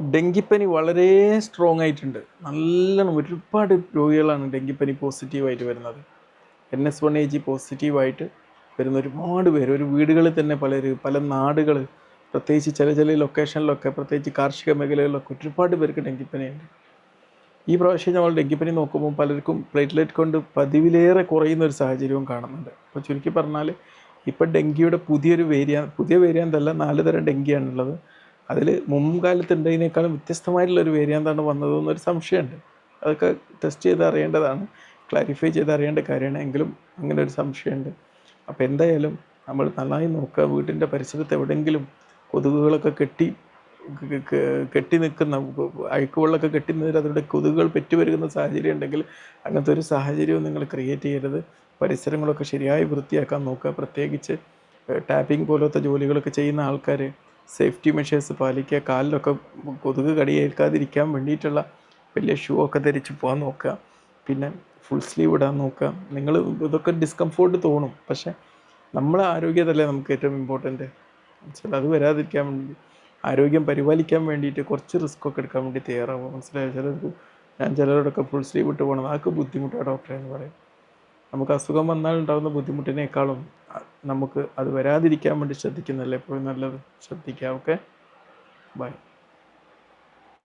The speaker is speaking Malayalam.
ഡെങ്കിപ്പനി വളരെ സ്ട്രോങ് ആയിട്ടുണ്ട്. നല്ലോണം ഒരുപാട് രോഗികളാണ് ഡെങ്കിപ്പനി പോസിറ്റീവായിട്ട് വരുന്നത്. N S one A G പോസിറ്റീവായിട്ട് വരുന്ന ഒരുപാട് പേര്. ഒരു വീടുകളിൽ തന്നെ പലര് പല നാടുകൾ പ്രത്യേകിച്ച് ചില ചില ലൊക്കേഷനിലൊക്കെ പ്രത്യേകിച്ച് കാർഷിക മേഖലകളിലൊക്കെ ഒരുപാട് പേർക്ക് ഡെങ്കിപ്പനിയുണ്ട് ഈ പ്രാവശ്യം നമ്മൾ ഡെങ്കിപ്പനി നോക്കുമ്പോൾ പലർക്കും പ്ലേറ്റ്ലെറ്റ് കൊണ്ട് പതിവിലേറെ കുറയുന്ന ഒരു സാഹചര്യവും കാണുന്നുണ്ട്. അപ്പോൾ ചുരുക്കി പറഞ്ഞാൽ ഇപ്പോൾ ഡെങ്കിയുടെ പുതിയൊരു വേരിയ പുതിയ വേരിയാന്തല്ല നാല് തരം ഡെങ്കിയാണുള്ളത്. അതിൽ മുൻകാലത്ത് ഉണ്ടതിനേക്കാളും വ്യത്യസ്തമായിട്ടുള്ള ഒരു വേരിയാന്താണ് വന്നതെന്നൊരു സംശയമുണ്ട്. അതൊക്കെ ടെസ്റ്റ് ചെയ്ത് അറിയേണ്ടതാണ്. ക്ലാരിഫൈ ചെയ്ത് അറിയേണ്ട കാര്യമാണ്. എങ്കിലും അങ്ങനെ ഒരു സംശയമുണ്ട്. അപ്പോൾ എന്തായാലും നമ്മൾ നന്നായി നോക്കുക. വീട്ടിന്റെ പരിസരത്ത് എവിടെയെങ്കിലും കൊതുകുകളൊക്കെ കെട്ടി കെട്ടി നിൽക്കുന്ന അഴുക്കുവെള്ളമൊക്കെ കെട്ടി നിന്നിട്ട് അതിലൂടെ കൊതുകുകൾ പെറ്റുവരുന്ന സാഹചര്യം ഉണ്ടെങ്കിൽ അങ്ങനത്തെ ഒരു സാഹചര്യവും നിങ്ങൾ ക്രിയേറ്റ് ചെയ്യരുത്. പരിസരങ്ങളൊക്കെ ശരിയായി വൃത്തിയാക്കാൻ നോക്കുക. പ്രത്യേകിച്ച് ടാപ്പിംഗ് പോലത്തെ ജോലികളൊക്കെ ചെയ്യുന്ന ആൾക്കാർ സേഫ്റ്റി മെഷേഴ്സ് പാലിക്കുക കാലിലൊക്കെ കൊതുക് കടിയേൽക്കാതിരിക്കാൻ വേണ്ടിയിട്ടുള്ള വലിയ ഷൂ ഒക്കെ ധരിച്ച് പോകാൻ നോക്കുക. പിന്നെ ഫുൾ സ്ലീവ് ഇടാൻ നോക്കുക. നിങ്ങൾ ഇതൊക്കെ ഡിസ്കംഫോർട്ട് തോന്നും. പക്ഷേ നമ്മളെ ആരോഗ്യതല്ലേ നമുക്ക് ഏറ്റവും ഇമ്പോർട്ടന്റ് മനസ്സിലായി? അത് വരാതിരിക്കാൻ വേണ്ടി ആരോഗ്യം പരിപാലിക്കാൻ വേണ്ടിയിട്ട് കുറച്ച് റിസ്ക് ഒക്കെ എടുക്കാൻ വേണ്ടി തയ്യാറാവും. മനസ്സിലായോ? ചിലർക്ക് ഞാൻ ചിലരോടൊക്കെ ഫുൾ സ്ലീവ് ഇട്ട് പോകണം. അതൊക്കെ ബുദ്ധിമുട്ടാണ് ഡോക്ടറെ എന്ന് പറയും. നമുക്ക് അസുഖം വന്നാൽ ഉണ്ടാകുന്ന ബുദ്ധിമുട്ടിനേക്കാളും നമുക്ക് അത് വരാതിരിക്കാൻ വേണ്ടി ശ്രദ്ധിക്കുന്നതല്ലേ? എപ്പോഴും നല്ലത്. ശ്രദ്ധിക്കാം. ഓക്കെ? ബൈ.